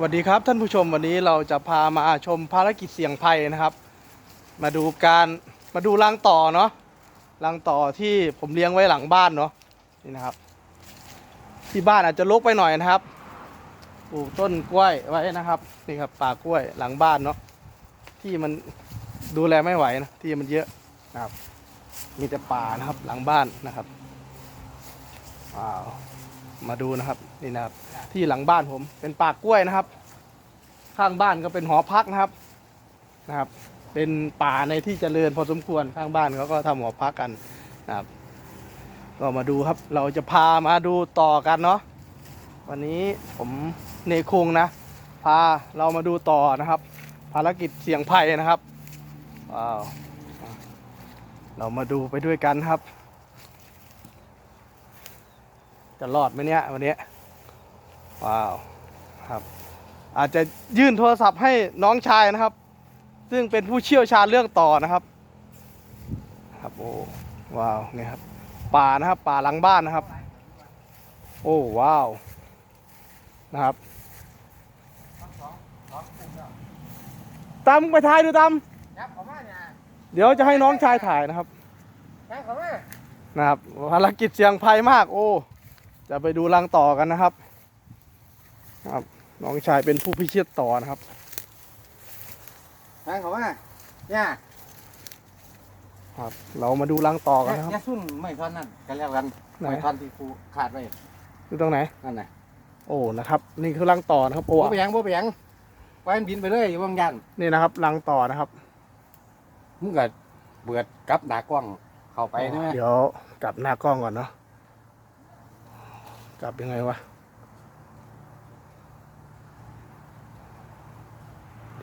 สวัสดีครับท่านผู้ชมวันนี้เราจะพามาชมภารกิจเสี่ยงภัยนะครับ มาดูการมาดูรังต่อเนาะรังต่อที่ผมเลี้ยงไว้หลังบ้านเนาะนี่นะครับ ที่บ้านอาจจะรกไปหน่อยนะครับปลูกต้นกล้วยไว้นะครับนี่ครับป่ากล้วยหลังบ้านเนาะที่มันดูแลไม่ไหวนะที่มันเยอะนะครับ มีแต่ป่านะครับหลังบ้านนะครับว้าว มาดูนะครับนี่นะครับ ที่หลังบ้านผมเป็นป่ากล้วยนะครับ ข้างบ้านก็เป็นหอพักนะครับนะครับ เป็นป่าในที่เจริญพอสมควรข้างบ้านเขาก็ทำหอพักกันนะครับ ก็มาดูครับ เราจะพามาดูต่อกันเนาะวันนี้ผมเนคงนะ พาเรามาดูต่อนะครับ ภารกิจเสี่ยงภัยนะครับว้าวเรามาดูไปด้วยกันครับ จะรอดไหมเนี่ยวันนี้ว้าวครับ อาจจะยื่นโทรศัพท์ให้น้องชายนะครับ ซึ่งเป็นผู้เชี่ยวชาญเรื่องต่อนะครับ ครับโอ้ว้าวเนี่ยครับป่านะครับ ป่าหลังบ้านนะครับ โอ้ว้าวนะครับตามมึงไปถ่ายดูตามยับเขามาเนี่ยเดี๋ยวจะให้น้องชายถ่ายนะครับยับเขามานะครับภารกิจเสี่ยงภัยมาก โอ้ จะไปดูรังต่อกันนะครับ ครับน้องชายเป็นผู้พิชิตต่อนะครับยับเขามาเนี่ยครับ เรามาดูรังต่อกันนะคยารับสุ่นไม่ท่อนนั่นกันแล้วกันไหนไม่ท่อนที่ครูขาดไว้ดูตรงไหนนั่นน่ะโอ้นะครับ นี่คือรังต่อนะครับโอ้โอ้ไปยังโบไปยังไว้มันบินไปเลยอยู่บางยันนี่นะครับรังต่อนะครับมึงก็เบิดกลับหนากล้องเข้าไปนะแม่เดี๋ยวกลับหน้ากล้องก่อนเนาะ กลับยังไงวะ